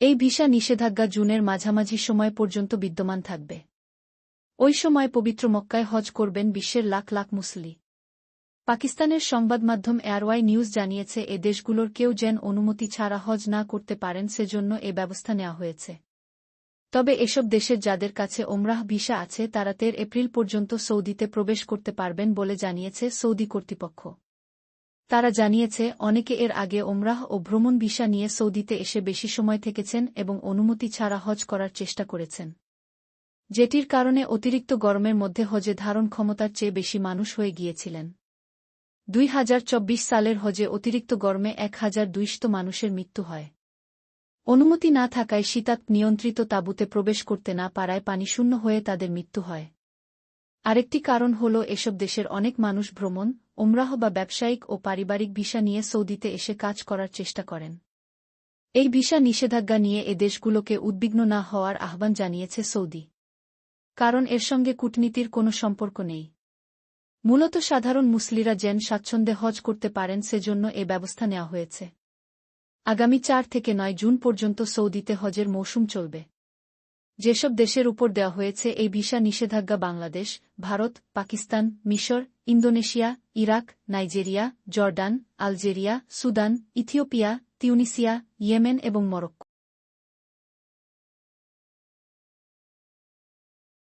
এই ভিসা নিষেধাজ্ঞা জুনের মাঝামাঝি সময় পর্যন্ত বিদ্যমান থাকবে। ওই সময় পবিত্র মক্কায় হজ করবেন বিশ্বের লাখ লাখ মুসলি। পাকিস্তানের সংবাদ মাধ্যম এয়ারওয়াই নিউজ জানিয়েছে, এ দেশগুলোর কেউ যেন অনুমতি ছাড়া হজ না করতে পারেন, সেজন্য এ ব্যবস্থা নেওয়া হয়েছে। তবে এসব দেশের যাদের কাছে ওমরাহ ভিসা আছে, তারা তের এপ্রিল পর্যন্ত সৌদিতে প্রবেশ করতে পারবেন বলে জানিয়েছে সৌদি কর্তৃপক্ষ। তারা জানিয়েছে, অনেকে এর আগে ওমরাহ ও ভ্রমণ ভিসা নিয়ে সৌদিতে এসে বেশি সময় থেকেছেন এবং অনুমতি ছাড়া হজ করার চেষ্টা করেছেন। যেটির কারণে অতিরিক্ত গরমের মধ্যে হজে ধারণ ক্ষমতার চেয়ে বেশি মানুষ হয়ে গিয়েছিলেন। দুই হাজার চব্বিশ সালের হজে অতিরিক্ত গরমে এক হাজার মানুষের মৃত্যু হয়। অনুমতি না থাকায় শীতাত নিয়ন্ত্রিত তাঁবুতে প্রবেশ করতে না পারায় পানি শূন্য হয়ে তাদের মৃত্যু হয়। আরেকটি কারণ হল এসব দেশের অনেক মানুষ ভ্রমণ ওমরাহ বা ব্যবসায়িক ও পারিবারিক ভিসা নিয়ে সৌদিতে এসে কাজ করার চেষ্টা করেন। এই ভিসা নিষেধাজ্ঞা নিয়ে এ দেশগুলোকে উদ্বিগ্ন না হওয়ার আহ্বান জানিয়েছে সৌদি। কারণ এর সঙ্গে কূটনীতির কোনো সম্পর্ক নেই। মূলত সাধারণ মুসলিরা যেন স্বাচ্ছন্দ্যে হজ করতে পারেন সেজন্য এ ব্যবস্থা নেওয়া হয়েছে। আগামী চার থেকে নয় জুন পর্যন্ত সৌদিতে হজের মৌসুম চলবে। যেসব দেশের উপর দেওয়া হয়েছে এই ভিসা নিষেধাজ্ঞা বাংলাদেশ, ভারত, পাকিস্তান, মিশর, Indonesia, Iraq, Nigeria, Jordan, Algeria, Sudan, Ethiopia, Tunisia, Yemen এবং মরক্কো।